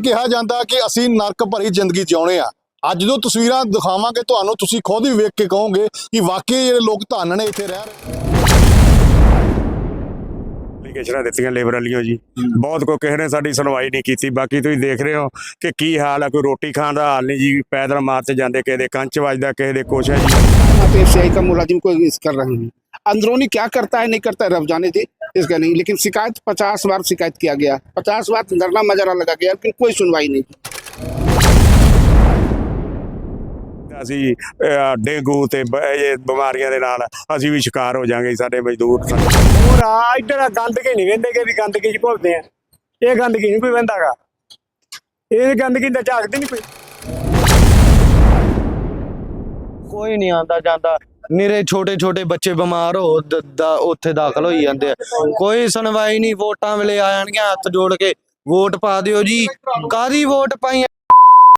ਕਿਹਾ ਜਾਂਦਾ ਕਿ ਅਸੀਂ ਨਰਕ ਭਰੀ ਜ਼ਿੰਦਗੀ ਜਿਉਣੇ ਆ। ਅੱਜ ਜੋ ਤਸਵੀਰਾਂ ਦਿਖਾਵਾਂਗੇ ਤੁਹਾਨੂੰ ਤੁਸੀਂ ਖੁਦ ਹੀ ਵੇਖ ਕੇ ਕਹੋਗੇ ਕਿ ਵਾਕਈ ਜਿਹੜੇ ਲੋਕ ਧੰਨ ਨੇ ਇੱਥੇ ਰਹਿ ਰਹੇ ਐਪਲੀਕੇਸ਼ਨਾਂ ਦਿੱਤੀਆਂ ਲੇਬਰ ਵਾਲਿਓ ਜੀ। ਬਹੁਤ ਕੋ ਕਿਸੇ ਨੇ ਸਾਡੀ ਸੁਣਵਾਈ ਨਹੀਂ ਕੀਤੀ। ਬਾਕੀ ਤੁਸੀਂ ਦੇਖ ਰਹੇ ਹੋ ਕਿ ਕੀ ਹਾਲ ਆ ਕੋਈ ਰੋਟੀ ਖਾਣ ਦਾ ਹਾਲ ਨਹੀਂ ਜੀ। ਪੈਦਲ ਮਾਰ ਜਾਂਦੇ ਕਿਸੇ ਦੇ ਕੰਚ ਵੱਜਦਾ ਕਿਸੇ ਦੇ ਕੁਛ ਹੈ ਜੀ। ਆਪੇ ਸਿਆਹੀ ਦਾ ਮੁਲਾਜ਼ਮ ਕੋਈ ਇਸ ਕਰ ਰਹੇ ਨੇ अंदरूनी क्या करता है नहीं करता है रब जाने दे इसका नहीं लेकिन शिकायत पचास बार शिकायत किया गया पचास बार धरना मजरा लगा गया लेकिन कोई सुनवाई नहीं ਅਸੀਂ ਅਹ, ਡੇਂਗੂ ਤੇ ਬ- ਇਹ ਬਿਮਾਰੀਆਂ ਦੇ ਨਾਲ ਅਸੀਂ ਵੀ ਸ਼ਿਕਾਰ ਹੋ ਜਾਾਂਗੇ ਸਾਡੇ ਮਜ਼ਦੂਰ ਸਾਡੇ ਹੋਰ ਆ ਇੱਧਰ ਗੰਦਗੀ ਨਹੀਂ ਵੰਦੇ ਕਿ ਵੀ ਗੰਦਗੀ ਚ ਭੁੱਲਦੇ ਆ ਇਹ ਗੰਦਗੀ ਨਹੀਂ ਕੋਈ ਵੰਦਾਗਾ ਇਹ ਗੰਦਗੀ ਦਾ ਝਾਕਦੀ ਨਹੀਂ ਕੋਈ ਕੋਈ ਨਹੀਂ ਆਂਦਾ ਜਾਂਦਾ ਨਿਰੇ ਛੋਟੇ ਛੋਟੇ ਬੱਚੇ ਬਿਮਾਰ ਹੋ ਦ- ਦਾ ਉੱਥੇ ਦਾਖਲ ਹੋਈ ਜਾਂਦੇ ਆ। ਕੋਈ ਸੁਣਵਾਈ ਨਹੀਂ, ਵੋਟਾਂ ਵੇਲੇ ਆ ਜਾਣਗੀਆਂ, ਹੱਥ ਜੋੜ ਕੇ ਵੋਟ ਪਾ ਦਿਓ ਜੀ। ਕਾਦੀ ਵੋਟ ਪਾਈ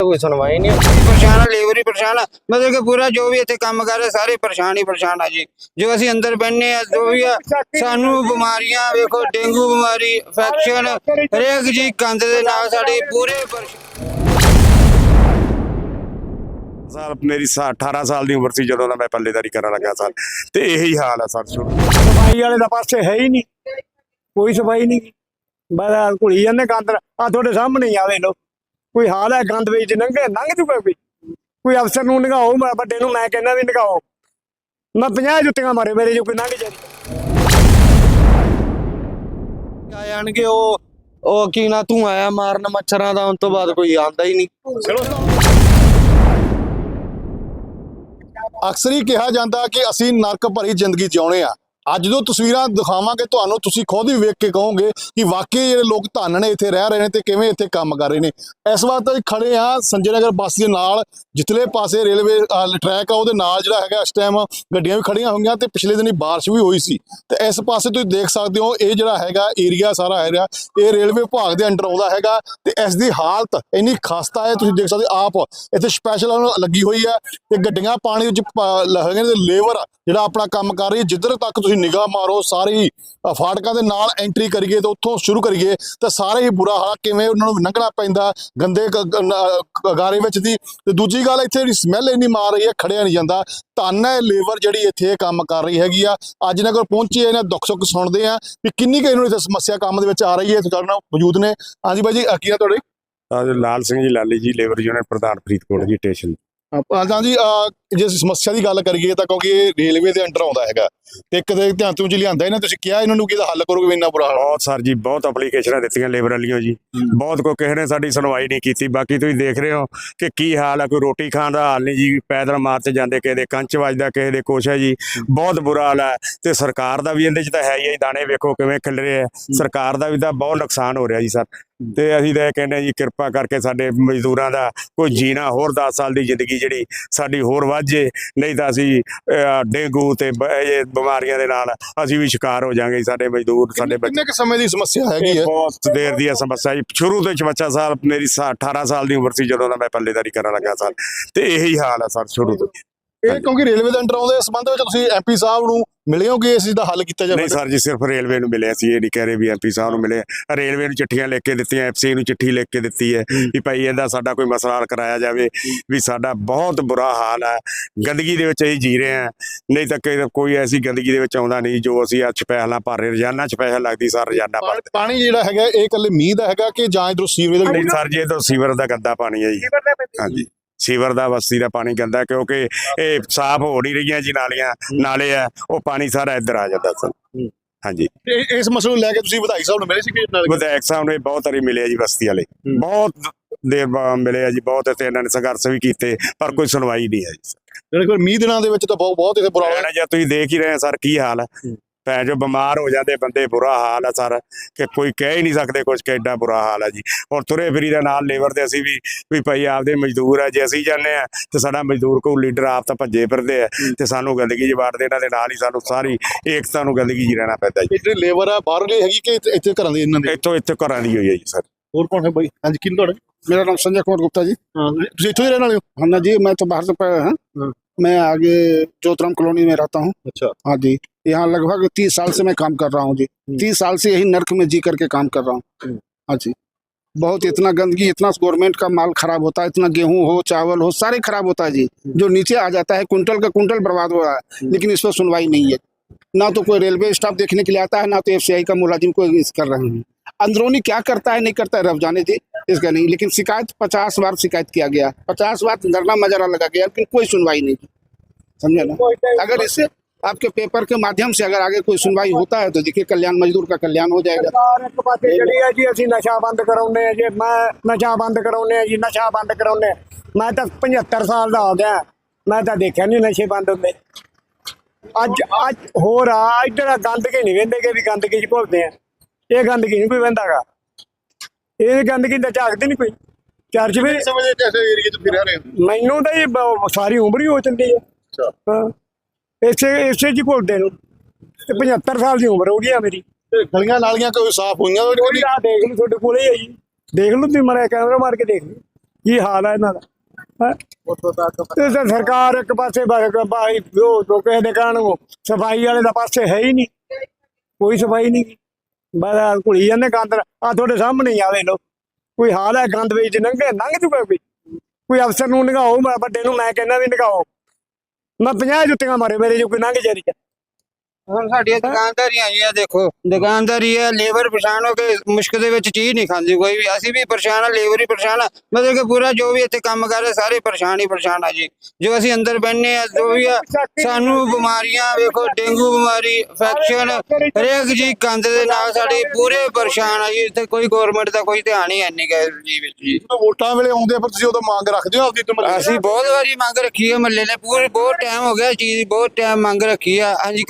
ਕੋਈ ਸੁਣਵਾਈ ਨਹੀਂ ਪਰੇਸ਼ਾਨ ਆ, ਲੇਬਰ ਹੀ ਪਰੇਸ਼ਾਨ ਆ। ਮਤਲਬ ਕਿ ਪੂਰਾ ਜੋ ਵੀ ਇੱਥੇ ਕੰਮ ਕਰ ਰਹੇ, ਸਾਰੇ ਪਰੇਸ਼ਾਨ ਹੀ ਪਰੇਸ਼ਾਨ ਆ ਜੀ। ਜੋ ਅਸੀਂ ਅੰਦਰ ਬੈਠਨੇ ਆ, ਜੋ ਵੀ ਆ, ਸਾਨੂੰ ਬਿਮਾਰੀਆਂ, ਵੇਖੋ, ਡੇਂਗੂ ਬਿਮਾਰੀ ਇਨਫੈਕਸ਼ਨ ਹਰੇਕ ਜੀ ਗੰਦ ਦੇ ਨਾਲ ਸਾਡੇ ਪੂਰੇ ਪਰੇਸ਼ਾਨ ਸਾਲ ਮੇਰੀ ਸਾ- 18 ਸਾਲ ਦੀ ਉਮਰ ਸੀ ਜਦੋਂ ਦਾ ਮੈਂ ਪੱਲੇਦਾਰੀ ਕਰਨ ਲੱਗਾ ਸਰ ਤੇ ਇਹੀ ਹਾਲ ਹੈ ਸਰ ਸ਼ੁਰੂ ਸਫ਼ਾਈ ਵਾਲੇ ਦਾ ਪਾਸੇ ਹੈ ਹੀ ਨਹੀਂ। ਕੋਈ ਸਫ਼ਾਈ ਨਹੀਂ। ਬਸ ਘੁਲੀ ਜਾਂਦੇ ਗੰਦ ਆ ਤੁਹਾਡੇ ਸਾਹਮਣੇ ਹੀ ਆਵੇ ਲੋ ਕੋਈ ਹਾਲ ਹੈ ਗੰਦ ਵਿੱਚ ਲੰਘੇ ਲੰਘ ਜੂਗਾ ਕੋਈ? ਕੋਈ ਅਫਸਰ ਨੂੰ ਨਿਗਾਓ ਮੈਂ ਵੱਡੇ ਨੂੰ ਮੈਂ ਕਹਿੰਦਾ ਵੀ ਨਿਗਾਓ। ਮੈਂ 50 ਜੁੱਤੀਆਂ ਮਾਰੇ ਮੇਰੇ ਜੋ ਕੋਈ ਲੰਘ ਜਾਰੀ ਆ ਜਾਣਗੇ ਉਹ ਉਹ ਕੀ ਨਾ ਤੂੰ ਆਇਆ ਮਾਰਨ ਮੱਛਰਾਂ ਦਾ ਉਸ ਤੋਂ ਬਾਅਦ ਕੋਈ ਆਂਦਾ ਹੀ ਨਹੀਂ। ਅਕਸਰ ਹੀ ਕਿਹਾ ਜਾਂਦਾ ਕਿ ਅਸੀਂ ਨਰਕ ਭਰੀ ਜ਼ਿੰਦਗੀ ਜਿਉਣੇ ਆ। ਅੱਜ ਜੋ ਤਸਵੀਰਾਂ ਦਿਖਾਵਾਂਗੇ, ਤੁਹਾਨੂੰ ਤੁਸੀਂ ਖੁਦ ਹੀ ਵੇਖ ਕੇ ਕਹੋਗੇ ਕਿ ਵਾਕਈ ਜਿਹੜੇ ਲੋਕ ਧੰਨ ਨੇ, ਇੱਥੇ ਰਹਿ ਰਹੇ ਨੇ ਤੇ ਕਿਵੇਂ ਇੱਥੇ ਕੰਮ ਕਰ ਰਹੇ ਨੇ। ਇਸ ਵਾਰ ਤਾਂ ਖੜੇ ਆ ਸੰਜੇ ਨਗਰ ਬੱਸ ਦੇ ਨਾਲ ਜਿੱਥਲੇ ਪਾਸੇ ਰੇਲਵੇ ਟਰੈਕ ਆ, ਉਹਦੇ ਨਾਲ ਜਿਹੜਾ ਹੈਗਾ ਇਸ ਟਾਈਮ ਗੱਡੀਆਂ ਵੀ ਖੜੀਆਂ ਹੋਈਆਂ ਤੇ ਪਿਛਲੇ ਦਿਨੀ ਬਾਰਿਸ਼ ਵੀ ਹੋਈ ਸੀ। ਤੇ ਇਸ ਪਾਸੇ ਤੁਸੀਂ ਦੇਖ ਸਕਦੇ ਹੋ, ਇਹ ਜਿਹੜਾ ਹੈਗਾ ਏਰੀਆ ਸਾਰਾ ਹੈਗਾ, ਇਹ ਰੇਲਵੇ ਵਿਭਾਗ ਦੇ ਅੰਡਰ ਆਉਂਦਾ ਹੈਗਾ ਤੇ ਇਸ ਦੀ ਹਾਲਤ ਇੰਨੀ ਖਸਤਾ ਹੈ, ਤੁਸੀਂ ਦੇਖ ਸਕਦੇ ਹੋ ਆਪ, ਇੱਥੇ ਸਪੈਸ਼ਲ ਲੱਗੀ ਹੋਈ ਹੈ ਤੇ ਗੱਡੀਆਂ ਪਾਣੀ ਵਿੱਚ ਲਹਗੇ ਤੇ ਲੇਬਰ ਜਿਹੜਾ ਆਪਣਾ ਕੰਮ ਕਰ ਰਹੀ ਹੈ, ਜਿੱਧਰ ਤੱਕ ਤੁਸੀਂ ਨਿਗਾਹ ਮਾਰੋ ਸਾਰੀ ਫਾਟਕਾਂ ਦੇ ਨਾਲ ਐਂਟਰੀ ਕਰੀਏ ਤੇ ਉੱਥੋਂ ਸ਼ੁਰੂ ਕਰੀਏ ਤਾਂ ਸਾਰੇ ਹੀ ਬੁਰਾ ਹਾਲ ਕਿਵੇਂ ਉਹਨਾਂ ਨੂੰ ਲੰਘਣਾ ਪੈਂਦਾ ਗੰਦੇ ਨ- ਗਾਰੇ ਵਿੱਚ ਦੀ। ਤੇ ਦੂਜੀ ਗੱਲ ਇੱਥੇ ਜਿਹੜੀ ਸਮੈਲ ਇੰਨੀ ਮਾਰ ਰਹੀ ਹੈ ਖੜਿਆ ਨਹੀਂ ਜਾਂਦਾ। ਧੰਨ ਹੈ ਲੇਬਰ ਜਿਹੜੀ ਇੱਥੇ ਕੰਮ ਕਰ ਰਹੀ ਹੈਗੀ ਆ। ਅੱਜ ਇਹਨਾਂ ਕੋਲ ਪਹੁੰਚੇ ਇਹਨਾਂ ਦੁੱਖ ਸੁੱਖ ਸੁਣਦੇ ਆ ਵੀ ਕਿੰਨੀ ਕੁ ਇਹਨਾਂ ਨੂੰ ਇੱਥੇ ਸਮੱਸਿਆ ਕੰਮ ਦੇ ਵਿੱਚ ਆ ਰਹੀ ਹੈ ਸਾਡੇ ਨਾਲ ਮੌਜੂਦ ਨੇ। ਹਾਂਜੀ ਬਾਈ ਜੀ ਕੀ ਆ ਤੁਹਾਡੇ? ਲਾਲ ਸਿੰਘ ਜੀ ਲਾਲੀ ਜੀ ਲੇਬਰ ਯੂਨੀਅਨ ਪ੍ਰਧਾਨ ਫਰੀਦਕੋਟ ਜੀ ਸਟੇਸ਼ਨ ਹਾਂ ਜੀ ਜੇ ਅਸੀਂ ਸਮੱਸਿਆ ਦੀ ਗੱਲ ਕਰੀਏ ਤਾਂ ਕਿਉਂਕਿ ਇਹ ਰੇਲਵੇ ਦੇ ਅੰਡਰ ਆਉਂਦਾ ਹੈਗਾ। ਤੇ ਕਦੇ ਧਿਆਨ ਤੋਂ ਜੀ ਲਿਆਂਦਾ ਇਹਨਾਂ ਤੁਸੀਂ ਕਿਹਾ ਇਹਨਾਂ ਨੂੰ ਕਿ ਇਹਦਾ ਹੱਲ ਕਰੋਗੇ ਵੀ ਇੰਨਾ ਬੁਰਾ ਹਾਲ। ਬਹੁਤ ਸਰ ਜੀ ਬਹੁਤ ਐਪਲੀਕੇਸ਼ਨਾਂ ਦਿੱਤੀਆਂ ਲੇਬਰ ਵਾਲੀਆਂ ਜੀ। ਬਹੁਤ ਕੋ ਕਿਸੇ ਨੇ ਸਾਡੀ ਸੁਣਵਾਈ ਨਹੀਂ ਕੀਤੀ। ਬਾਕੀ ਤੁਸੀਂ ਦੇਖ ਰਹੇ ਹੋ ਕਿ ਕੀ ਹਾਲ ਹੈ ਕੋਈ ਰੋਟੀ ਖਾਣ ਦਾ ਹਾਲ ਨਹੀਂ ਜੀ। ਪੈਦਲ ਮਾਰ ਤੇ ਜਾਂਦੇ ਕਿਸੇ ਦੇ ਕੰਚ ਵੱਜਦਾ ਕਿਸੇ ਦੇ ਕੁਛ ਹੈ ਜੀ। ਬਹੁਤ ਬੁਰਾ ਹਾਲ ਹੈ ਤੇ ਸਰਕਾਰ ਦਾ ਵੀ ਇਹਦੇ 'ਚ ਤਾਂ ਹੈ ਹੀ ਦਾਣੇ ਵੇਖੋ ਕਿਵੇਂ ਖਿਲ ਰਹੇ ਆ। ਸਰਕਾਰ ਦਾ ਵੀ ਤਾਂ ਬਹੁਤ ਨੁਕਸਾਨ ਹੋ ਰਿਹਾ ਜੀ ਸਰ। ਤੇ ਅਸੀਂ ਤਾਂ ਇਹ ਕਹਿੰਦੇ ਜੀ ਕਿਰਪਾ ਕਰਕੇ ਸਾਡੇ ਮਜ਼ਦੂਰਾਂ ਦਾ ਕੋਈ ਜੀਣਾ ਹੋਰ 10 ਸਾਲ ਦੀ ਜ਼ਿੰਦਗੀ ਜਿਹੜੀ ਸਾਡੀ ਹੋਰ ਵੱਧ ਜੇ ਨਹੀਂ ਤਾਂ ਅਸੀਂ ਡੇਂਗੂ ਤੇ ਇਹ ਬਿਮਾਰੀਆਂ ਦੇ ਨਾਲ ਅਸੀਂ ਵੀ ਸ਼ਿਕਾਰ ਹੋ ਜਾਾਂਗੇ ਸਾਡੇ ਮਜ਼ਦੂਰ ਸਾਡੇ ਬੱਚੇ। ਕਿੰਨੇ ਕੁ ਸਮੇਂ ਦੀ ਸਮੱਸਿਆ ਹੈਗੀ ਹੈ? ਬਹੁਤ ਦੇਰ ਦੀ ਸਮੱਸਿਆ ਜੀ। ਸ਼ੁਰੂ ਤੋਂ 55 ਸਾਲ ਮੇਰੀ ਸਾ- 18 ਸਾਲ ਦੀ ਉਮਰ ਸੀ ਜਦੋਂ ਦਾ ਮੈਂ ਪੱਲੇਦਾਰੀ ਕਰਨ ਲੱਗਾ ਸਰ ਤੇ ਇਹੀ ਹਾਲ ਹੈ ਸਰ ਸ਼ੁਰੂ ਤੋਂ ਇਹ ਕਿਉਂਕਿ ਰੇਲਵੇ ਦੇ ਅੰਡਰ ਆਉਂਦੇ ਇਸ ਸੰਬੰਧ ਵਿੱਚ ਤੁਸੀਂ ਐਮਪੀ ਸਾਹਿਬ ਨੂੰ ਮਿਲੇ ਹੋ ਕਿ ਇਸ ਚੀਜ਼ ਦਾ ਹੱਲ ਕੀਤਾ ਜਾਵੇ? ਨਹੀਂ ਸਰ ਜੀ ਸਿਰਫ ਰੇਲਵੇ ਨੂੰ ਮਿਲੇ ਸੀ ਇਹ ਨਹੀਂ ਕਹਿ ਰਹੇ ਵੀ ਐਮਪੀ ਸਾਹਿਬ ਨੂੰ ਮਿਲੇ ਰੇਲਵੇ ਨੂੰ ਚਿੱਠੀਆਂ ਲਿਖ ਕੇ ਦਿੱਤੀਆਂ ਐਫਸੀ ਨੂੰ ਚਿੱਠੀ ਲਿਖ ਕੇ ਦਿੱਤੀ ਹੈ ਵੀ ਭਾਈ ਇਹਦਾ ਸਾਡਾ ਕੋਈ ਮਸਲਾ ਹੱਲ ਕਰਾਇਆ ਜਾਵੇ ਵੀ ਸਾਡਾ ਬਹੁਤ ਬੁਰਾ ਹਾਲ ਹੈ ਗੰਦਗੀ ਦੇ ਵਿੱਚ ਅਸੀਂ ਜੀ ਰਹੇ ਹਾਂ। ਨਹੀਂ ਤਾਂ ਕੋਈ- ਕੋਈ ਐਸੀ ਗੰਦਗੀ ਦੇ ਵਿੱਚ ਆਉਂਦਾ ਨਹੀਂ ਜੋ ਅਸੀਂ ਅੱਜ ਸਪੈਸ਼ਲਾਂ ਭਰ ਰਹੇ ਰੋਜ਼ਾਨਾ ਸਪੈਸ਼ਲ ਲੱਗਦੀ ਸਰ ਰੋਜ਼ਾਨਾ ਭਰ ਪਾਣੀ- ਜਿਹੜਾ ਹੈਗਾ ਇਹ ਇਕੱਲੇ ਮੀਂਹ ਦਾ ਹੈਗਾ ਕਿ ਜਾਂ ਇਧਰੋਂ ਸੀਵਰੇਜ ਦਾ ਨਹੀਂ ਸਰ ਜੀ ਤਾਂ ਸੀਵਰ ਦਾ ਗੰਦਾ ਪਾਣੀ ਹੈ ਜੀ। ਹਾਂਜੀ। ਸੀਵਰ ਦਾ ਬਸਤੀ ਦਾ ਪਾਣੀ ਗੰਦਾ ਕਿਉਂਕਿ ਇਹ ਸਾਫ਼ ਹੋ ਨਹੀਂ ਰਹੀਆਂ ਜੀ ਨਾਲੀਆਂ ਨਾਲੇ ਆ ਉਹ ਪਾਣੀ ਸਾਰਾ ਇੱਧਰ ਆ ਜਾਂਦਾ ਸਰ। ਹਾਂਜੀ। ਇਸ ਮਸਲੇ ਨੂੰ ਲੈ ਕੇ ਤੁਸੀਂ ਵਿਧਾਇਕ ਸਾਹਿਬ ਨੂੰ ਮਿਲੇ ਸੀ ਕਿ ਨਾਲ? ਵਿਧਾਇਕ ਸਾਹਿਬ ਨੂੰ ਬਹੁਤ ਵਾਰੀ ਮਿਲੇ ਜੀ ਬਸਤੀ ਵਾਲੇ। ਬਹੁਤ ਦੇਰ ਬਾਅਦ ਮਿਲੇ ਆ ਜੀ ਬਹੁਤ ਤੇ ਇਹਨਾਂ ਨੇ ਸੰਘਰਸ਼ ਵੀ ਕੀਤੇ ਪਰ ਕੋਈ ਸੁਣਵਾਈ ਨਹੀਂ ਹੈ ਜੀ ਜਿਹੜੇ ਕੋਲ ਮੀਂਹ ਦਿਨਾਂ ਦੇ ਵਿੱਚ ਤਾਂ ਬਹੁਤ ਬਹੁਤ ਇੱਥੇ ਬੁਰਾ ਹਾਲ ਹੈ। ਰਹਿਣਾ ਜਾਂ ਤੁਸੀਂ ਦੇਖ ਹੀ ਰਹੇ ਆ ਸਰ ਕੀ ਹਾਲ ਹੈ। ਭੈ ਜੋ ਬਿਮਾਰ ਹੋ ਜਾਂਦੇ ਬੰਦੇ ਬੁਰਾ ਹਾਲ ਹੈ ਸਰ। ਕਿ ਕੋਈ ਕਹਿ ਹੀ ਨਹੀਂ ਸਕਦੇ ਕੁਝ ਕਿ ਐਡਾ ਬੁਰਾ ਹਾਲ ਹੈ ਜੀ। ਔਰ ਤੁਰੇ ਫਿਰੀ ਦਾ ਨਾਲ ਲੇਬਰ ਦੇ ਅਸੀਂ ਵੀ ਵੀ ਭਾਈ ਆਪਦੇ ਮਜ਼ਦੂਰ ਆ ਜੇ ਅਸੀਂ ਜਾਂਦੇ ਆ ਤੇ ਸਾਡਾ ਮਜ਼ਦੂਰ ਕੋ ਲੀਡਰ ਆਪ ਤਾਂ ਭੱਜੇ ਫਿਰਦੇ ਆ ਤੇ ਸਾਨੂੰ ਗੰਦਗੀ 'ਚ ਵਾੜਦੇ ਇਹਨਾਂ ਦੇ ਨਾਲ ਹੀ ਸਾਨੂੰ ਸਾਰੀ ਏਕਤਾ ਨੂੰ ਗੰਦਗੀ 'ਚ ਰਹਿਣਾ ਪੈਂਦਾ ਜੀ। ਜਿਹੜੀ ਲੇਬਰ ਆ ਬਾਹਰਲੀ ਹੈਗੀ ਕਿ ਇੱਥੇ- ਇੱਥੇ ਘਰਾਂ ਦੀ ਇਹਨਾਂ ਦੀ? ਇੱਥੋਂ ਇੱਥੇ ਘਰਾਂ ਦੀ ਹੋਈ ਹੈ ਜੀ ਸਰ। ਹੋਰ ਕੌਣ ਹੈ ਬਾਈ? ਹਾਂਜੀ ਕਿੰਨ ਤੁਹਾਡੇ? मेरा नाम संजय कुमार गुप्ता जी। हाँ, जी तो रहने वाले हाँ। ना जी मैं तो बाहर से पाया है। हाँ। मैं आगे जोतराम कॉलोनी में रहता हूँ। अच्छा। हाँ जी यहाँ लगभग तीस साल से मैं काम कर रहा हूँ जी। हम्म। तीस साल से यही नर्क में जी करके काम कर रहा हूँ। हम्म। हाँ जी। बहुत इतना गंदगी इतना गवर्नमेंट का माल खराब होता है इतना गेहूँ हो चावल हो सारे खराब होता है जी। हम्म। जो नीचे आ जाता है कुंटल का कुंटल बर्बाद हो रहा है लेकिन इस पर सुनवाई नहीं है। ना तो कोई रेलवे स्टाफ देखने के लिए आता है ना तो एफ़ का मुलाजिम को कर रहे हैं। अंदरूनी क्या करता है नहीं करता है रब जाने दे इसका नहीं लेकिन शिकायत पचास बार शिकायत किया गया पचास बार धरना मजरा लगा गया लेकिन कोई सुनवाई नहीं की समझे ना अगर इससे आपके पेपर के माध्यम से अगर आगे कोई सुनवाई होता है तो देखिए कल्याण मजदूर का कल्याण हो जाएगा ਸਰਕਾਰ ਇੱਕ ਪਾਸੇ ਜਿਹੜੀ ਆ ਜੀ ਅਸੀਂ ਨਸ਼ਾ ਬੰਦ ਕਰਾਉਨੇ ਆ ਜੀ ਮੈਂ ਨਸ਼ਾ ਬੰਦ ਕਰਾਉਨੇ ਆ ਜੀ ਨਸ਼ਾ ਬੰਦ ਕਰਾਉਨੇ ਆ। ਮੈਂ ਤਾਂ 75 ਸਾਲ ਦਾ ਹੋ ਗਿਆ ਮੈਂ ਤਾਂ ਦੇਖਿਆ ਨਹੀਂ ਨਸ਼ੇ ਬੰਦ ਹੁੰਦੇ ਅੱਜ ਅੱਜ ਹੋਰ ਆ ਇੱਧਰ ਆ ਗੰਦਗੀ ਨਹੀਂ ਵੰਦੇ ਕਿ ਵੀ ਗੰਦਗੀ ਚ ਭੁੱਲਦੇ ਆ ਇਹ ਗੰਦਗੀ ਨਹੀਂ ਕੋਈ ਵੰਦਾਗਾ ਇਹ ਗੰਦਗੀ ਦਾ ਝਾਕਦੇ ਨਹੀਂ ਕੋਈ। ਚਰਚ ਵੀ ਸਮਝੇ ਕਿਹੜੇ ਏਰੀਆ 'ਚ ਫਿਰ ਰਹੇ ਮੈਨੂੰ ਤਾਂ ਇਹ ਬ- ਸਾਰੀ ਉਮਰ ਹੀ ਹੋ ਚੱਲੀ ਹੈ। ਅੱਛਾ। ਹਾਂ। ਇਸੇ ਇਸੇ ਜੀ ਭੁੱਲਦੇ ਨੂੰ। ਤੇ 75 ਸਾਲ ਦੀ ਉਮਰ ਹੋ ਗਈ ਆ ਮੇਰੀ। ਤੇ ਗਲੀਆਂ ਨਾਲੀਆਂ ਕੋਈ ਸਾਫ਼ ਹੋਈਆਂ ਕੋਈ ਨਹੀਂ ਆ ਦੇਖ ਲਓ ਤੁਹਾਡੇ ਕੋਲੇ ਹੀ ਜੀ। ਦੇਖ ਲਓ ਤੁਸੀਂ ਮਾਰਿਆ ਕੈਮਰਾ ਮਾਰ ਕੇ ਦੇਖ ਲਓ ਕੀ ਹਾਲ ਹੈ ਇਹਨਾਂ ਦਾ? ਹੈਂ? ਤੇ ਤਾਂ ਸਰਕਾਰ ਇੱਕ ਪਾਸੇ ਬਾਈ ਉਹ ਕਿਸੇ ਦੇ ਕਾਰਨ ਸਫ਼ਾਈ ਵਾਲੇ ਦਾ ਪਾਸੇ ਹੈ ਹੀ ਨਹੀਂ। ਕੋਈ ਸਫ਼ਾਈ ਨਹੀਂ। ਬਸ ਆਹ ਘੁਲੀ ਜਾਂਦੇ ਗੰਦ ਆ ਤੁਹਾਡੇ ਸਾਹਮਣੇ ਹੀ ਆਵੇ ਲੋ ਕੋਈ ਹਾਲ ਹੈ ਗੰਦ ਵਿੱਚ ਲੰਘੇ ਲੰਘ ਜੂਗਾ ਕੋਈ ਕੋਈ ਅਫਸਰ ਨੂੰ ਨਿਗਾਓ ਮੈਂ ਵੱਡੇ ਨੂੰ ਮੈਂ ਕਹਿੰਦਾ ਵੀ ਨਿਗਾਓ ਮੈਂ 50 ਜੁੱਤੀਆਂ ਮਾਰੇ ਮੇਰੇ ਜੋ ਕੋਈ ਲੰਘ ਜਾਰੀ ਹੁਣ ਸਾਡੀਆਂ ਦੁਕਾਨਦਾਰੀਆਂ ਜੀ ਆ ਦੇਖੋ ਦੁਕਾਨਦਾਰੀ ਹੈ ਲੇਬਰ ਪਰੇਸ਼ਾਨ ਹੋ ਕੇ ਮੁਸ਼ਕ ਦੇ ਵਿੱਚ ਚੀਜ਼ ਨਹੀਂ ਖਾਂਦੀ ਕੋਈ ਵੀ। ਅਸੀਂ ਵੀ ਪਰੇਸ਼ਾਨ ਆ ਲੇਬਰ ਹੀ ਪਰੇਸ਼ਾਨ ਆ ਮਤਲਬ ਕਿ ਪੂਰਾ ਜੋ ਵੀ ਇੱਥੇ ਕੰਮ ਕਰ ਰਹੇ ਸਾਰੇ ਪਰੇਸ਼ਾਨ ਹੀ ਪਰੇਸ਼ਾਨ ਆ ਜੀ। ਜੋ ਅਸੀਂ ਅੰਦਰ ਬੈਠਨੇ ਆ ਜੋ ਵੀ ਆ ਸਾਨੂੰ ਬਿਮਾਰੀਆਂ ਵੇਖੋ ਡੇਂਗੂ ਬਿਮਾਰੀ ਇਨਫੈਕਸ਼ਨ ਹਰੇਕ ਜੀ ਗੰਦ ਦੇ ਨਾਲ ਸਾਡੇ ਪੂਰੇ ਪਰੇਸ਼ਾਨ ਆ ਜੀ। ਇੱਥੇ ਕੋਈ ਗਵਰਨਮੈਂਟ ਦਾ ਕੋਈ ਧਿਆਨ ਹੀ ਹੈ ਨਹੀਂ ਗਾ ਇਸ ਜੀ ਵਿੱਚ ਜੀ। ਵੋਟਾਂ ਵੇਲੇ ਆਉਂਦੇ ਆ ਪਰ ਤੁਸੀਂ ਉਦੋਂ ਮੰਗ ਰੱਖਦੇ ਹੋ ਆਪਦੀ ਅਸੀਂ ਬਹੁਤ ਵਾਰੀ ਮੰਗ ਰੱਖੀ ਹੈ ਮੱਲੇ ਨੇ। ਪੂਰੇ ਬਹੁਤ ਟਾਈਮ ਹੋ ਗਿਆ ਚੀਜ਼ ਦੀ ਬਹੁਤ ਟਾਈਮ ਮੰਗ ਰੱਖੀ ਆ। ਹਾਂਜੀ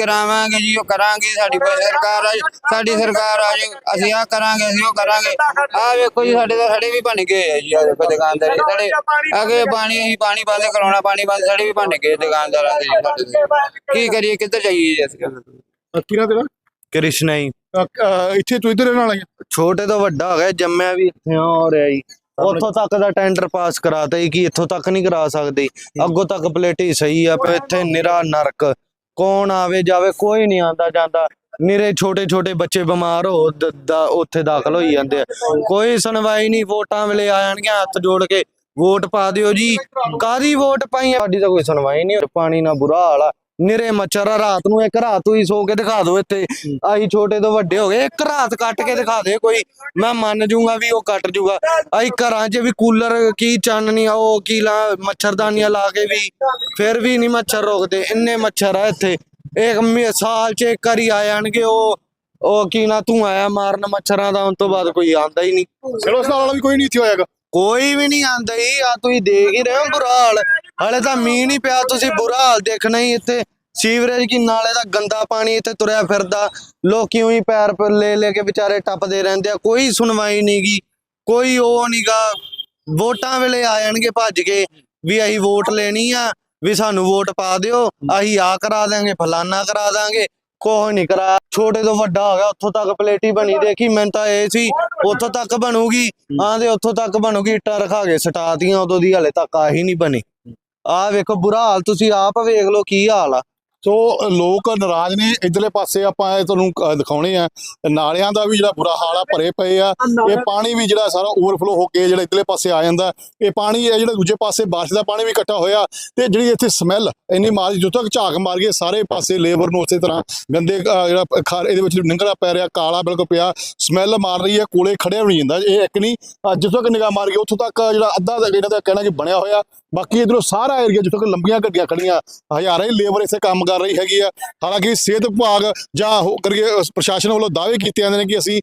ਕਰਾਵਾਂਗੇ ਜੀ ਉਹ ਕਰਾਂਗੇ ਸਾਡੀ ਸਰਕਾਰ ਆ ਸਾਡੀ ਸਰਕਾਰ ਆ ਜੀ ਅਸੀਂ ਆ ਕਰਾਂਗੇ ਅਸੀਂ ਉਹ ਕਰਾਂਗੇ। ਆ ਵੇਖੋ ਜੀ ਸਾਡੇ ਤਾਂ ਸਾਡੇ ਵੀ ਬਣ ਗਏ ਆ ਜੀ ਆ ਦੇਖੋ ਦੁਕਾਨਦਾਰੀ ਸਾਡੇ ਅਗੇ ਪਾਣੀ ਅਸੀਂ ਪਾਣੀ ਬੰਦ ਕਰਾਉਣਾ ਪਾਣੀ ਬੰਦ ਸਾਡੇ ਵੀ ਬਣ ਗਏ ਦੁਕਾਨਦਾਰਾਂ ਦੇ ਜੀ ਸਾਡੇ ਤੇ। ਕੀ ਕਰੀਏ ਕਿੱਧਰ ਜਾਈਏ ਜੀ ਅਸੀਂ? ਕਿਹਨਾਂ ਤੇਰਾ? ਕ੍ਰਿਸ਼ਨਾ ਅ, ਇੱਥੇ ਤੂੰ ਇੱਧਰ ਰਹਿਣ ਵਾਲਾ ਹੈ ਛੋਟੇ ਤੋਂ ਵੱਡਾ ਹੋ ਗਿਆ ਜੰਮਿਆ ਵੀ ਇੱਥੇ ਆ ਹੋ ਰਿਹਾ ਜੀ ਉੱਥੋਂ ਤੱਕ ਦਾ ਟੈਂਡਰ ਪਾਸ ਕਰਾਤਾ ਹੀ ਕਿ ਇੱਥੋਂ ਤੱਕ ਨਹੀਂ ਕਰਾ ਸਕਦੇ। ਅੱਗੋਂ ਤੱਕ ਪਲੇਟੀ ਸਹੀ ਆ ਪਰ ਇੱਥੇ ਨਿਰਾ ਨਰਕ। ਕੌਣ ਆਵੇ, ਜਾਵੇ, ਕੋਈ ਨਹੀਂ ਆਂਦਾ ਜਾਂਦਾ। ਮੇਰੇ ਛੋਟੇ ਛੋਟੇ ਬੱਚੇ ਬਿਮਾਰ ਹੋ ਦਾ ਉੱਥੇ ਦਾਖਲ ਹੋਈ ਜਾਂਦੇ ਆ। ਕੋਈ ਸੁਣਵਾਈ ਨਹੀਂ, ਵੋਟਾਂ ਵੇਲੇ ਆ ਜਾਣਗੀਆਂ, ਹੱਥ ਜੋੜ ਕੇ ਵੋਟ ਪਾ ਦਿਓ ਜੀ। ਕਾਦੀ ਵੋਟ ਪਾਈ ਸਾਡੀ ਤਾਂ ਕੋਈ ਸੁਣਵਾਈ ਨਹੀਂ ਪਾਣੀ ਨਾਲ ਬੁਰਾ ਹਾਲ ਆ। ਨਿਰੇ ਮੱਛਰ ਆ ਰਾਤ ਨੂੰ ਇੱਕ ਰਾਤ ਹੀ ਸੋ ਕੇ ਦਿਖਾ ਦਿਓ ਇੱਥੇ। ਅਸੀਂ ਛੋਟੇ ਤੋਂ ਵੱਡੇ ਹੋ ਗਏ ਇੱਕ ਰਾਤ ਕੱਟ ਕੇ ਦਿਖਾ ਦੇ ਕੋਈ। ਮੈਂ ਮੰਨ ਜੂੰਗਾ ਵੀ ਉਹ ਕੱਟ ਜੂਗਾ। ਅਸੀਂ ਘਰਾਂ 'ਚ ਵੀ ਕੂਲਰ ਕੀ ਚਾਨਣੀ ਉਹ ਕੀ ਲਾ ਮੱਛਰਦਾਨੀਆਂ ਲਾ ਕੇ ਵੀ ਫਿਰ ਵੀ ਨਹੀਂ ਮੱਛਰ ਰੋਕਦੇ। ਇੰਨੇ ਮੱਛਰ ਆ ਇੱਥੇ। ਇੱਕ ਸਾਲ 'ਚ ਇੱਕ ਵਾਰੀ ਆ ਜਾਣਗੇ ਉਹ ਉਹ ਕੀ ਨਾ ਤੂੰ ਆਇਆ ਮਾਰਨ ਮੱਛਰਾਂ ਦਾ ਉਸ ਤੋਂ ਬਾਅਦ ਕੋਈ ਆਂਦਾ ਹੀ ਨਹੀਂ। ਨਾਲ ਵਾਲਾ ਵੀ ਕੋਈ ਨਹੀਂ ਇੱਥੇ ਹੋਏਗਾ ਕੋਈ ਵੀ ਨਹੀਂ ਆਂਦਾ ਹੀ ਆ ਤੁਸੀਂ ਦੇਖ ਹੀ ਰਹੇ ਹੋ ਬੁਰਾ ਹਾਲ। ਹਲੇ ਤਾਂ ਮੀਂਹ ਨਹੀਂ ਪਿਆ, ਤੁਸੀਂ ਬੁਰਾ ਹਾਲ ਦੇਖਣਾ ਹੀ ਇੱਥੇ। ਸੀਵਰੇਜ ਕੀ ਨਾਲੇ ਦਾ ਗੰਦਾ ਪਾਣੀ ਇੱਥੇ ਤੁਰਿਆ ਫਿਰਦਾ। ਲੋਕੀ ਉਹੀ ਪੈਰ ਪਰ ਲੈ ਲੈ ਕੇ ਵਿਚਾਰੇ ਟੱਪਦੇ ਰਹਿੰਦੇ ਆ, ਕੋਈ ਸੁਣਵਾਈ ਨਹੀਂਗੀ ਕੋਈ ਉਹ ਨਹੀਂਗਾ ਵੋਟਾਂ ਵੇਲੇ ਆ ਜਾਣਗੇ ਭੱਜ ਕੇ ਵੀ ਅਸੀਂ ਵੋਟ ਲੈਣੀ ਆ, ਵੀ ਸਾਨੂੰ ਵੋਟ ਪਾ ਦਿਓ। ਅਸੀਂ ਆ ਕਰਾ ਦਾਂਗੇ ਫਲਾਨਾ ਕਰਾ ਦਾਂਗੇ ਕੋਹ ਨਹੀਂ ਕਰਾ। ਛੋਟੇ ਤੋਂ ਵੱਡਾ ਹੋ ਗਿਆ, ਉੱਥੋਂ ਤੱਕ ਪਲੇਟੀ ਬਣੀ ਦੇਖੀ, ਮੈਨੂੰ ਤਾਂ ਇਹ ਸੀ, ਉੱਥੋਂ ਤੱਕ ਬਣੂਗੀ। ਆਂਦੇ ਉੱਥੋਂ ਤੱਕ ਬਣੂਗੀ, ਇੱਟਾਂ ਰਖਾ ਕੇ ਸਟਾਤੀਆਂ ਉਦੋਂ ਦੀ ਹਲੇ ਤੱਕ ਆਹੀ ਨਹੀਂ ਬਣੀ। ਆਹ ਵੇਖੋ ਬੁਰਾ ਹਾਲ ਤੁਸੀਂ ਆਪ ਵੇਖ ਲਓ ਕੀ ਹਾਲ ਆ। ਸੋ ਲੋਕ ਨਾਰਾਜ਼ ਨੇ ਇਧਰਲੇ ਪਾਸੇ ਆਪਾਂ ਇਹ ਤੁਹਾਨੂੰ ਅ, ਦਿਖਾਉਣੇ ਆ। ਨਾਲਿਆਂ ਦਾ ਵੀ ਜਿਹੜਾ ਬੁਰਾ ਹਾਲ ਆ ਭਰੇ ਪਏ ਆ। ਇਹ ਪਾਣੀ ਵੀ ਜਿਹੜਾ ਸਾਰਾ ਓਵਰਫਲੋ ਹੋ ਕੇ ਜਿਹੜਾ ਇਧਰਲੇ ਪਾਸੇ ਆ ਜਾਂਦਾ। ਇਹ ਪਾਣੀ ਹੈ ਜਿਹੜਾ ਦੂਜੇ ਪਾਸੇ ਬਾਰਿਸ਼ ਦਾ ਪਾਣੀ ਵੀ ਇਕੱਠਾ ਹੋਇਆ ਤੇ ਜਿਹੜੀ ਇੱਥੇ ਸਮੈਲ ਇੰਨੀ ਮਾਰ ਜਦੋਂ ਤੱਕ ਝਾਕ ਮਾਰ ਗਏ ਸਾਰੇ ਪਾਸੇ ਲੇਬਰ ਨੂੰ ਉਸੇ ਤਰ੍ਹਾਂ ਗੰਦੇ ਜਿਹੜਾ ਖਾਰ ਇਹਦੇ ਵਿੱਚ ਨਿੰਗੜਾ ਪੈ ਰਿਹਾ ਕਾਲਾ ਬਿਲਕੁਲ ਪਿਆ। ਸਮੈਲ ਮਾਰ ਰਹੀ ਹੈ ਕੋਲੇ ਖੜਿਆ ਵੀ ਨਹੀਂ ਜਾਂਦਾ। ਇਹ ਇੱਕ ਨਹੀਂ ਜਿੱਥੋਂ ਤੱਕ ਨਿਗਾਹ ਮਾਰ ਗਈ ਉੱਥੋਂ ਤੱਕ ਜਿਹੜਾ ਅੱਧਾ ਇਹਨਾਂ ਦਾ ਕਹਿਣਾ ਕਿ ਬਣਿਆ ਹੋਇਆ। ਬਾਕੀ ਇਧਰੋਂ ਸਾਰਾ ਏਰੀਆ ਜਿੱਥੋਂ ਤੱਕ ਲੰਬੀਆਂ ਗੱਡੀਆਂ ਖੜੀਆਂ ਹਜ਼ਾਰਾਂ ਹੀ ਲੇਬਰ ਇੱਥੇ ਕੰਮ ਕਰ ਰਹੀ ਹੈਗੀ ਆ। ਹਾਲਾਂਕਿ ਸਿਹਤ ਵਿਭਾਗ ਜਾਂ ਕਰੀਏ ਪ੍ਰਸ਼ਾਸਨ ਵੱਲੋਂ ਦਾਅਵੇ ਕੀਤੇ ਜਾਂਦੇ ਨੇ ਕਿ ਅਸੀਂ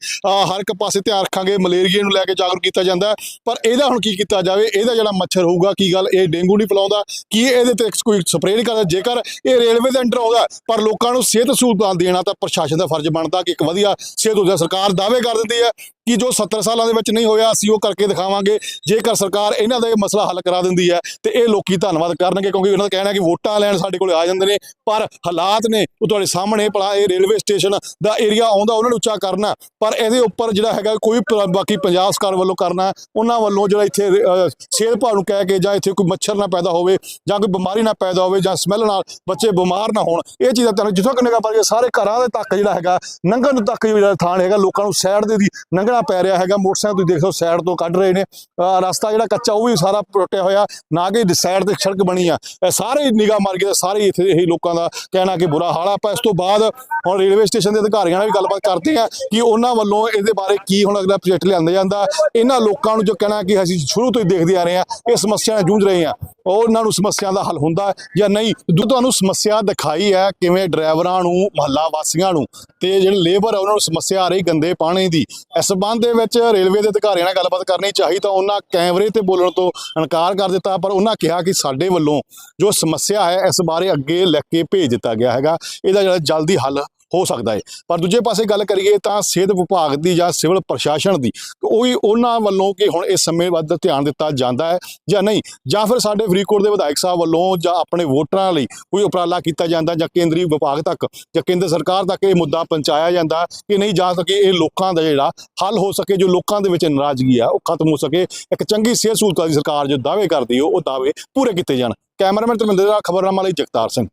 ਹਰ ਇੱਕ ਪਾਸੇ ਧਿਆਨ ਰੱਖਾਂਗੇ, ਮਲੇਰੀਏ ਨੂੰ ਲੈ ਕੇ ਜਾਗਰੂਕ ਕੀਤਾ ਜਾਂਦਾ ਪਰ ਇਹਦਾ ਹੁਣ ਕੀ ਕੀਤਾ ਜਾਵੇ, ਇਹਦਾ ਜਿਹੜਾ ਮੱਛਰ ਹੋਊਗਾ, ਕੀ ਗੱਲ ਇਹ ਡੇਂਗੂ ਨਹੀਂ ਫੈਲਾਉਂਦਾ, ਕੀ ਇਹਦੇ ਤੇ ਕੋਈ ਸਪਰੇਅ ਨਹੀਂ ਕਰਦਾ? ਜੇਕਰ ਇਹ ਰੇਲਵੇ ਦੇ ਅੰਡਰ ਆਉਂਦਾ ਪਰ ਲੋਕਾਂ ਨੂੰ ਸਿਹਤ ਸਹੂਲਤਾਂ ਦੇਣਾ ਤਾਂ ਪ੍ਰਸ਼ਾਸਨ ਦਾ ਫਰਜ਼ ਬਣਦਾ ਕਿ ਇੱਕ ਵਧੀਆ ਸਿਹਤ ਹੋ ਸਰਕਾਰ ਦਾਅਵੇ ਕਰ ਦਿੰਦੀ ਹੈ। ਕਿ ਜੋ 70 ਸਾਲਾਂ ਦੇ ਵਿੱਚ ਨਹੀਂ ਹੋਇਆ ਅਸੀਂ ਉਹ ਕਰਕੇ ਦਿਖਾਵਾਂਗੇ। ਜੇਕਰ ਸਰਕਾਰ ਇਹਨਾਂ ਦਾ ਇਹ ਮਸਲਾ ਹੱਲ ਕਰਾ ਦਿੰਦੀ ਹੈ ਤੇ ਇਹ ਲੋਕੀ ਧੰਨਵਾਦ ਕਰਨਗੇ ਕਿਉਂਕਿ ਉਹਨਾਂ ਦਾ ਕਹਿਣਾ ਹੈ ਕਿ ਵੋਟਾਂ ਲੈਣ ਸਾਡੇ ਕੋਲ ਆ ਜਾਂਦੇ ਨੇ ਪਰ ਹਾਲਾਤ ਨੇ ਉਹ ਤੁਹਾਡੇ ਸਾਹਮਣੇ ਭਲਾ ਇਹ ਰੇਲਵੇ ਸਟੇਸ਼ਨ ਦਾ ਏਰੀਆ ਆਉਂਦਾ ਉਹਨਾਂ ਨੂੰ ਉੱਚਾ ਕਰਨਾ ਪਰ ਇਹਦੇ ਉੱਪਰ ਜਿਹੜਾ ਹੈਗਾ ਕੋਈ ਬਾਕੀ ਪੰਜਾਬ ਸਰਕਾਰ ਵੱਲੋਂ ਕਰਨਾ ਉਹਨਾਂ ਵੱਲੋਂ ਜਿਹੜਾ ਇੱਥੇ ਅਹ, ਭਾਅ ਨੂੰ ਕਹਿ ਕੇ ਜਾਂ ਇੱਥੇ ਕੋਈ ਮੱਛਰ ਨਾ ਪੈਦਾ ਹੋਵੇ ਜਾਂ ਕੋਈ ਬਿਮਾਰੀ ਨਾ ਪੈਦਾ ਹੋਵੇ ਜਾਂ ਸਮੈਲ ਨਾਲ ਬੱਚੇ ਬਿਮਾਰ ਨਾ ਹੋਣ ਇਹ ਚੀਜ਼ਾਂ ਤਾਂ ਜਿੱਥੋਂ ਕਿੰਨੇ ਕਾ ਪਰ ਸਾਰੇ ਘਰਾਂ ਦੇ ਤੱਕ ਜਿਹੜਾ ਹੈਗਾ ਲੰਘਣ ਤੱਕ ਜਿਹੜਾ ਥਾਂ ਹੈਗਾ ਲੋਕਾਂ ਨੂੰ ਸਾਈਡ ਦੇ ਦੀ ਲੰਘਣ ਲੰਘਣਾ ਪੈ ਰਿਹਾ ਹੈਗਾ, ਮੋਟਰਸਾਈਕਲ ਤੁਸੀਂ ਦੇਖੋ ਸਾਈਡ ਤੋਂ ਕੱਢ ਰਹੇ ਨੇ। ਰਸਤਾ ਜਿਹੜਾ ਕੱਚਾ ਉਹ ਵੀ ਸਾਰਾ ਟੁੱਟਿਆ ਹੋਇਆ, ਨਾ ਕਿ ਸਾਈਡ ਤੇ ਸੜਕ ਬਣੀ ਆ। ਇਹ ਸਾਰੇ ਨਿਗਾਹ ਮਾਰ ਕੇ ਸਾਰੇ ਇੱਥੇ ਇਹੀ ਲੋਕਾਂ ਦਾ ਕਹਿਣਾ ਕਿ ਬੁਰਾ ਹਾਲ ਆ। ਆਪਾਂ ਇਸ ਤੋਂ ਬਾਅਦ ਹੁਣ ਰੇਲਵੇ ਸਟੇਸ਼ਨ ਦੇ ਅਧਿਕਾਰੀਆਂ ਨਾਲ ਵੀ ਗੱਲਬਾਤ ਕਰਦੇ ਆ ਕਿ ਉਹਨਾਂ ਵੱਲੋਂ ਇਹਦੇ ਬਾਰੇ ਕੀ ਹੁਣ ਅਗਲਾ ਪ੍ਰੋਜੈਕਟ ਲਿਆਂਦਾ ਜਾਂਦਾ। ਇਹਨਾਂ ਲੋਕਾਂ ਨੂੰ ਜੋ ਕਹਿਣਾ ਕਿ ਅਸੀਂ ਸ਼ੁਰੂ ਤੋਂ ਹੀ ਦੇਖਦੇ ਆ ਰਹੇ ਆ, ਇਹ ਸਮੱਸਿਆ ਨਾਲ ਜੂਝ ਰਹੇ ਆ। ਉਹਨਾਂ ਨੂੰ ਸਮੱਸਿਆ ਦਾ ਹੱਲ ਹੁੰਦਾ ਜਾਂ ਨਹੀਂ? ਜੋ ਤੁਹਾਨੂੰ ਸਮੱਸਿਆ ਦਿਖਾਈ ਹੈ, ਕਿਵੇਂ ਡਰਾਈਵਰਾਂ ਨੂੰ, ਮਹੱਲਾ ਵਾਸੀਆਂ ਨੂੰ ਤੇ ਜਿਹੜੇ ਲੇਬਰ ਆ, ਉਹਨਾਂ ਨੂੰ ਸਮੱਸਿਆ ਆ ਰਹੀ ਗੰਦੇ ਪਾਣੀ ਦੀ, ਇਸ ਸੰਬੰਧ ਦੇ ਵਿੱਚ ਰੇਲਵੇ ਦੇ ਅਧਿਕਾਰੀਆਂ ਨਾਲ ਗੱਲਬਾਤ ਕਰਨੀ ਚਾਹੀ ਤਾਂ ਉਹਨਾਂ ਕੈਮਰੇ ਤੇ ਬੋਲਣ ਤੋਂ ਇਨਕਾਰ ਕਰ ਦਿੱਤਾ, ਪਰ ਉਹਨਾਂ ਕਿਹਾ ਕਿ ਸਾਡੇ ਵੱਲੋਂ ਜੋ ਸਮੱਸਿਆ ਹੈ, ਇਸ ਬਾਰੇ ਅੱਗੇ ਲਿਖ ਕੇ ਭੇਜ ਦਿੱਤਾ ਗਿਆ ਹੈਗਾ। ਇਹਦਾ ਜਿਹੜਾ ਜਲਦੀ ਹੱਲ ਹੋ ਸਕਦਾ ਹੈ। ਪਰ ਦੂਜੇ ਪਾਸੇ ਗੱਲ ਕਰੀਏ ਤਾਂ ਸਿਹਤ ਵਿਭਾਗ ਦੀ ਜਾਂ ਸਿਵਲ ਪ੍ਰਸ਼ਾਸਨ ਦੀ ਉਹ ਵੀ ਉਹਨਾਂ ਵੱਲੋਂ ਕਿ ਹੁਣ ਇਸ ਸਮੇਂ ਵੱਧ ਧਿਆਨ ਦਿੱਤਾ ਜਾਂਦਾ ਹੈ ਜਾਂ ਨਹੀਂ? ਜਾਂ ਫਿਰ ਸਾਡੇ ਫਰੀਦਕੋਟ ਦੇ ਵਿਧਾਇਕ ਸਾਹਿਬ ਵੱਲੋਂ ਜਾਂ ਆਪਣੇ ਵੋਟਰਾਂ ਲਈ ਕੋਈ ਉਪਰਾਲਾ ਕੀਤਾ ਜਾਂਦਾ ਜਾਂ ਕੇਂਦਰੀ ਵਿਭਾਗ ਤੱਕ ਜਾਂ ਕੇਂਦਰ ਸਰਕਾਰ ਤੱਕ ਇਹ ਮੁੱਦਾ ਪਹੁੰਚਾਇਆ ਜਾਂਦਾ ਕਿ ਨਹੀਂ ਜਾ ਸਕੇ ਇਹ ਲੋਕਾਂ ਦਾ ਜਿਹੜਾ ਹੱਲ ਹੋ ਸਕੇ ਜੋ ਲੋਕਾਂ ਦੇ ਵਿੱਚ ਨਾਰਾਜ਼ਗੀ ਆ ਉਹ ਖਤਮ ਹੋ ਸਕੇ। ਇੱਕ ਚੰਗੀ ਸਿਹਤ ਸਹੂਲਤਾਂ ਦੀ ਸਰਕਾਰ ਜੋ ਦਾਅਵੇ ਕਰਦੀ ਹੈ, ਉਹ ਦਾਅਵੇ ਪੂਰੇ ਕੀਤੇ ਜਾਣ। ਕੈਮਰਾਮੈਨ ਧਰਮਿੰਦਰ ਦਾ ਖਬਰਨਾਮਾ ਲਈ ਜਗਤਾਰ ਸਿੰਘ।